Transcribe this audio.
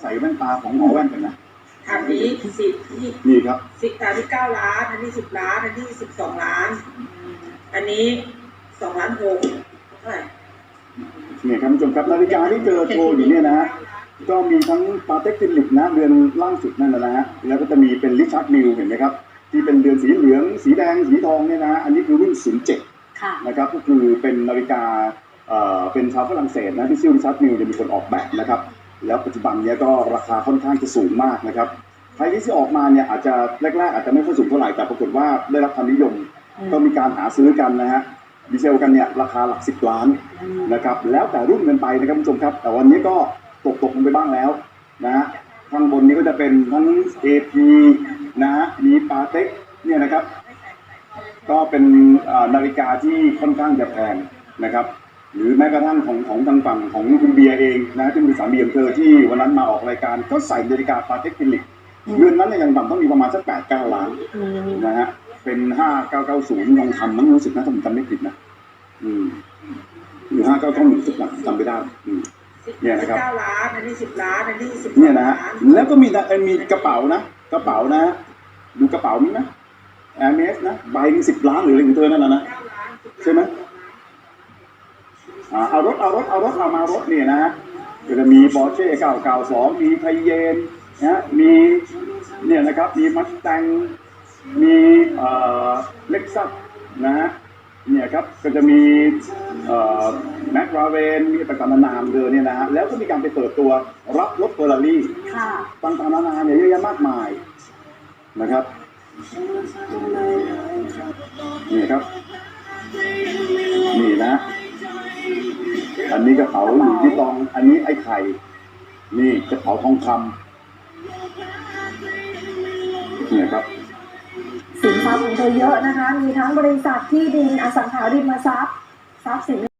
ใส่แว่นตาของหมอแว่นกันนะอันนี้สิบนี่นี่ครับสิบอันนี้เก้าล้าน อันนี้สิบล้าน อันนี้สิบสองล้าน อันนี้สองล้านหกเท่าไหร่เนี่ยครับคุณผู้ชมครับนาฬิกาที่เจอโชว์อยู่เนี่ยนะฮะก็มีทั้งปาเต็กฟิลิปนะเรือนล่างสุดนั่นนะฮะแล้วก็จะมีเป็นริชาร์ดมิลเห็นไหมครับ ที่เป็นเรือนสีเหลือง สีแดงสีทองเนี่ยนะฮะอันนี้คือรุ่น07ค่ะนะครับก็คือเป็นนาฬิกาเอ่อเป็นชาวฝรั่งเศสนะที่ซิลริชาร์ดมิลจะมีคนออกแบบนะครับ แล้วปัจจุบันเนี้ยก็ราคาค่อนข้างจะสูงมากนะครับไพรที่ออกมาเนี่ยอาจจะแรกๆอาจจะไม่ค่อยสูงเท่าไหร่แต่ปรากฏว่าได้รับความนิยมก็มีการหาซื้อกันนะฮะดีเซลกันเนี่ยราคาหลักสิบล้านนะครับแล้วแต่รุ่นกันไปนะครับคุณผู้ชมครับ แต่วันนี้ก็ตกตกลงไปบ้างแล้วนะฮะข้างบนนี้ก็จะเป็นทั้ง AP นะฮะมีปาเต็กเนี่ยนะครับ ก็เป็นนาฬิกาที่ค่อนข้างจะแพงนะครับ หรือแม้กระทั่งของของทางฝั่งของคุณเบียร์เองนะที่เป็นสามีของเธอที่วันนั้นมาออกรายการก็ใส่นาฬิกาปาเต็กฟิลิปเรือนนั้นเนี่ยยังต่ำต้องมีประมาณสักแปดเก้าล้านอืมนะฮะเป็นห้าเก้าเก้าศูนย์ลองทำมั้งรู้สึกนะถ้าผมจำไม่ผิดนะอืมหรือห้าเก้าเก้าหนึ่งสักหลักจำไม่ได้อืมเนี่ยนะครับเก้าล้านอันนี้สิบล้านอันนี้สิบเนี่ยนะล้าฮะนแล้วก็มีนะเอ่อมีกระเป๋านะกระเป๋านะดูกระเป๋านี้นะแอร์เมสนะใบสิบล้านหรืออะไรของเธอนั่นแหละนะ เก้าล้านสิบล้าน ใช่ไหม อ่า เอารถเอารถเอารถเอามารถเนี่ยนะฮะก็จะมีบอเช่เก้าเก้าสองมีไทเยนนะมีเนี่ยนะครับมีมัสแตงมีเอ่อเล็กซัสนะฮะเนี่ยครับก็จะมีเอ่อแม็กราเวนมีต่างๆนานาเดินเนี่ยนะฮะแล้วก็มีการไปเปิดตัวรับรถเฟอร์รารี่ค่ะต่างๆนานาเนี่ยเยอะแยะมากมายนะครับนี่ครับ อันนี้กระเป๋าหลุยส์วิตตอง อันนี้ไอ้ไข่ นี่กระเป๋าทองคำเนี่ยครับ สินทรัพย์ของเธอเยอะนะคะ มีทั้งบริษัทที่ดินอสังหาริมทรัพย์ทรัพย์สิน